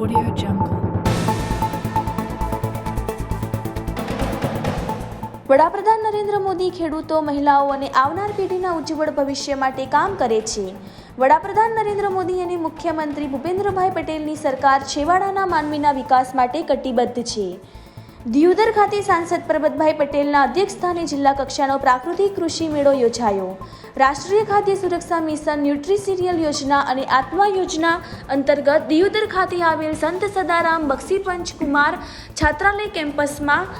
Audio Jungle. વડાપ્રધાન નરેન્દ્ર મોદી ખેડૂતો, મહિલાઓ અને આવનાર પેઢીના ઉજ્જવળ ભવિષ્ય માટે કામ કરે છે વડાપ્રધાન નરેન્દ્ર મોદી અને મુખ્યમંત્રી ભૂપેન્દ્રભાઈ પટેલની સરકાર છેવાડાના માનવીના વિકાસ માટે કટિબદ્ધ છે દિયોદર ખાતે સાંસદ પરબતભાઈ પટેલના અધ્યક્ષસ્થાને જિલ્લા કક્ષાનો પ્રાકૃતિક કૃષિ મેળો યોજાયો. રાષ્ટ્રીય ખાદ્ય સુરક્ષા મિશન ન્યુટ્રી સિરિયલ યોજના અને આત્મા યોજના અંતર્ગત દિયોદર ખાતે આવેલ સંત સદારામ બક્ષી પંચકુમાર છાત્રાલય કેમ્પસમાં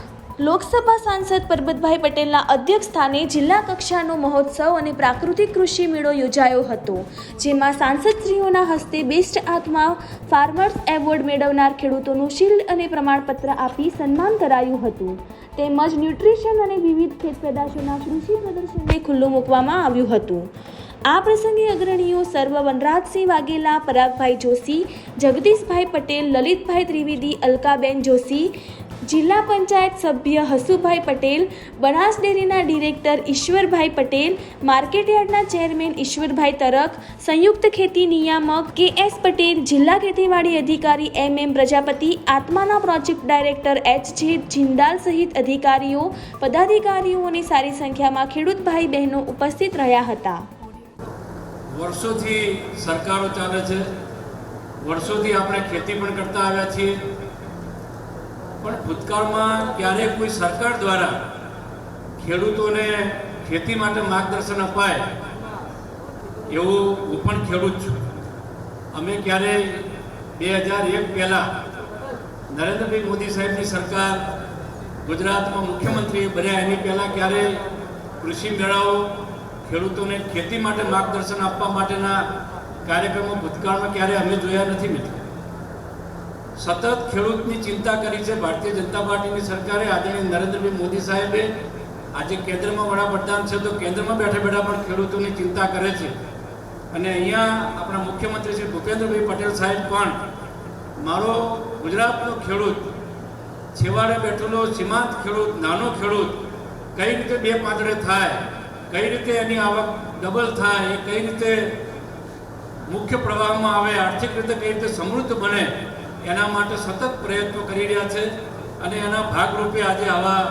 લોકસભા સાંસદ પરબતભાઈ પટેલના અધ્યક્ષસ્થાને જિલ્લા કક્ષાનો મહોત્સવ અને પ્રાકૃતિક કૃષિ મેળો યોજાયો હતો, જેમાં સાંસદશ્રીઓના હસ્તે બેસ્ટ આત્મા ફાર્મર્સ એવોર્ડ મેળવનાર ખેડૂતોનું શિલ્ડ અને પ્રમાણપત્ર આપી સન્માન કરાયું હતું. તેમજ ન્યુટ્રિશન અને વિવિધ ખેત પેદાશોના કૃષિ પ્રદર્શનને ખુલ્લું મૂકવામાં આવ્યું હતું. આ પ્રસંગે અગ્રણીઓ સર્વ વનરાજસિંહ વાઘેલા, પરાગભાઈ જોશી, જગદીશભાઈ પટેલ, લલિતભાઈ ત્રિવેદી, અલકાબેન જોશી જિલ્લા પંચાયત સભ્ય હસુભાઈ પટેલ, બનાસ ડેરીના ડિરેક્ટર ઈશ્વરભાઈ પટેલ, માર્કેટયાર્ડના ચેરમેન ઈશ્વરભાઈ તરક, સંયુક્ત ખેતી નિયામક કે એસ પટેલ, જિલ્લા ખેતીવાડી અધિકારી એમ એમ પ્રજાપતિ, આત્માના પ્રોજેક્ટ ડાયરેક્ટર એચ જે જિંદાલ સહિત અધિકારીઓ, પદાધિકારીઓની સારી સંખ્યામાં ખેડૂત ભાઈ બહેનો ઉપસ્થિત રહ્યા હતા. વર્ષોથી સરકારો ચાલે છે. વર્ષોથી આપણે ખેતી પણ કરતા આવ્યા છીએ. પણ ભૂતકાળમાં ક્યારેય કોઈ સરકાર દ્વારા ખેડૂતોને ખેતી માટે માર્ગદર્શન અપાય, એવું હું પણ ખેડૂત છું. અમે ક્યારેય બે હજાર એક પહેલાં નરેન્દ્રભાઈ મોદી સાહેબની સરકાર ગુજરાતમાં મુખ્યમંત્રી બન્યા, એની પહેલાં ક્યારે કૃષિ મેળાઓ ખેડૂતોને ખેતી માટે માર્ગદર્શન આપવા માટેના કાર્યક્રમો ભૂતકાળમાં ક્યારેય અમે જોયા નથી મિત્રો. સતત ખેડૂતની ચિંતા કરી છે ભારતીય જનતા પાર્ટીની સરકારે. આદરણીય નરેન્દ્રભાઈ મોદી સાહેબે આજે કેન્દ્રમાં વડાપ્રધાન છે તો કેન્દ્રમાં બેઠા બેઠા પણ ખેડૂતોની ચિંતા કરે છે. અને અહીંયા આપણા મુખ્યમંત્રી શ્રી ભૂપેન્દ્રભાઈ પટેલ સાહેબ પણ, મારો ગુજરાતનો ખેડૂત, છેવાડે બેઠેલો સીમાંત ખેડૂત, નાનો ખેડૂત, કઈ રીતે બે પાંદડે થાય, કઈ રીતે એની આવક ડબલ થાય, એ કઈ રીતે મુખ્ય પ્રવાહમાં આવે, આર્થિક રીતે કઈ રીતે સમૃદ્ધ બને એના માટે સતત પ્રયત્નો કરી રહ્યા છે અને એના ભાગરૂપે આજે આવા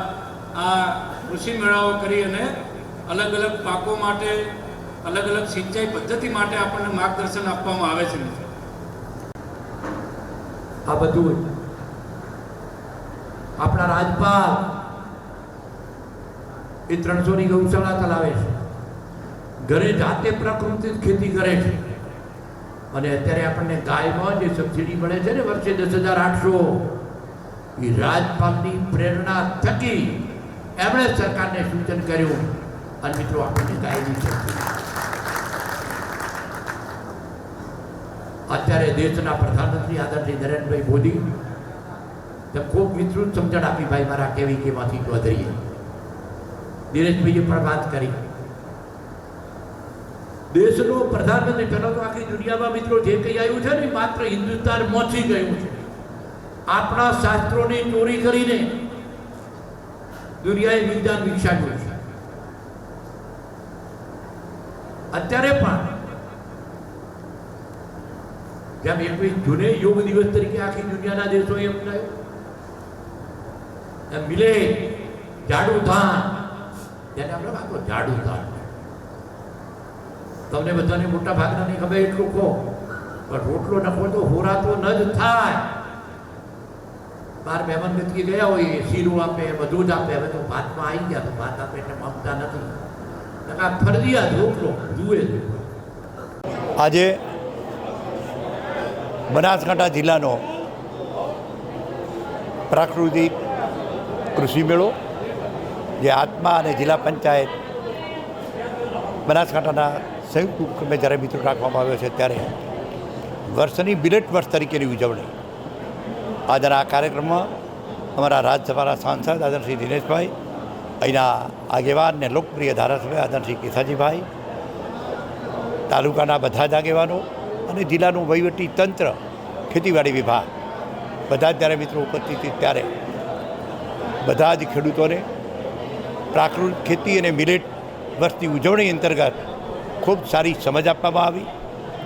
આ કૃષિ મેળાઓ કરી અને અલગ અલગ પાકો માટે, અલગ અલગ સિંચાઈ પદ્ધતિ માટે આપણને માર્ગદર્શન આપવામાં આવે છે આ બધું આપણા રાજપાલ એ ત્રણસોની ગૌશાળા ચલાવે છે. ઘરે જાતે પ્રાકૃતિક ખેતી કરે છે. અને અત્યારે આપણને ગાયમાં જે સબસિડી મળે છે ને વર્ષે દસ હજાર આઠસો, એ રાજપાલની પ્રેરણા થકી એમણે સરકારને સૂચન કર્યું. અને મિત્રો, આપણને ગાયની સબસિડી. અત્યારે દેશના પ્રધાનમંત્રી આદરણીય નરેન્દ્રભાઈ મોદી, તો ખૂબ વિસ્તૃત સમજણ આપી ભાઈ મારા કેવી કેમાંથી વધરીએ દિનેશભાઈએ પણ વાત કરી. દેશનો પ્રધાનમંત્રી પહેલો તો આખી દુનિયામાં મિત્રો જે કંઈ આવ્યું છે ને માત્ર હિન્દુસ્તાન મોચી ગયું છે. આપણા શાસ્ત્રોની ચોરી કરીને દુનિયાએ વિજ્ઞાન વિકસાવ્યું છે. અત્યારે પણ જેમ એકવીસ જૂને યોગ દિવસ તરીકે આખી દુનિયાના દેશો એમ કહ્યું મિલે જાડુ ધાન. જેને આપણે જાડુ ધાન. તમને બધાને મોટા ભાગનાને ખબર એટલું કહો, પણ રોટલો નખો તો હોરાતો ન જ થાય. બાર મહેમાન ગતિએ ગયા હોય શીરું આપે, બધું જ આપે, હવે તો ભાતમાં આવી ગયા, તો ભાત આપે એટલે મમતા નથી. નકા ફરજિયાત રોટલો, જુએ આજે બનાસકાંઠા જિલ્લાનો પ્રાકૃતિક કૃષિ મેળો, જે આત્મા અને જિલ્લા પંચાયત બનાસકાંઠાના સંયુક્ત ઉપક્રમે જ્યારે મિત્રો રાખવામાં આવ્યો છે ત્યારે વર્ષની બિલેટ વર્ષ તરીકેની ઉજવણી. આજના આ કાર્યક્રમમાં અમારા રાજ્યસભાના સાંસદ આદરણ દિનેશભાઈ, અહીંના આગેવાન ને લોકપ્રિય ધારાસભ્ય આદરણ શ્રી કેસાજીભાઈ, તાલુકાના બધા જ આગેવાનો અને જિલ્લાનું વહીવટી તંત્ર, ખેતીવાડી વિભાગ. બધા જ જ્યારે મિત્રો ઉપસ્થિત ત્યારે. બધા જ ખેડૂતોને પ્રાકૃતિક ખેતી અને મિલેટ વર્ષની ઉજવણી અંતર્ગત ખૂબ સારી સમજ આપવામાં આવી.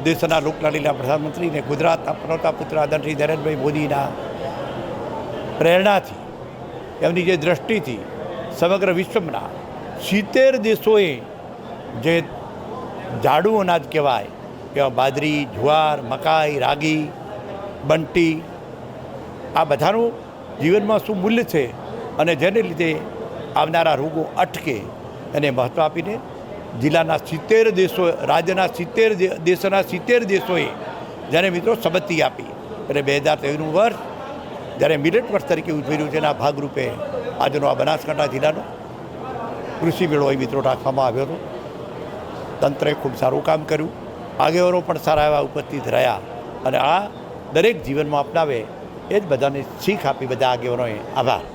દેશના લોકલાલીલા પ્રધાનમંત્રીને ગુજરાતના પનોતા પુત્ર આદરણશ્રી નરેન્દ્રભાઈ મોદીના પ્રેરણાથી, એમની જે દ્રષ્ટિથી સમગ્ર વિશ્વના સિત્તેર દેશોએ જે જાડુ અનાજ કહેવાય, એવા બાજરી, જુવાર, મકાઈ, રાગી, બંટી, આ બધાનું જીવનમાં શું મૂલ્ય છે અને જેને લીધે આવનારા રોગો અટકે, એને મહત્ત્વ આપીને જિલ્લાના સિત્તેર દેશો રાજ્યના સિત્તેર દેશોના સિત્તેર દેશોએ જેને મિત્રો સંમતિ આપી. એટલે બે હજાર તેરનું વર્ષ જ્યારે મિલેટ વર્ષ તરીકે ઉજવી રહ્યું છે, એના ભાગરૂપે આજનો આ બનાસકાંઠા જિલ્લાનો કૃષિ મેળો એ મિત્રો રાખવામાં આવ્યો હતો. તંત્રએ ખૂબ સારું કામ કર્યું. આગેવાનો પણ સારા એવા ઉપસ્થિત રહ્યા અને આ દરેક જીવનમાં અપનાવે એ જ બધાને શીખ આપી બધા આગેવાનોએ આભાર.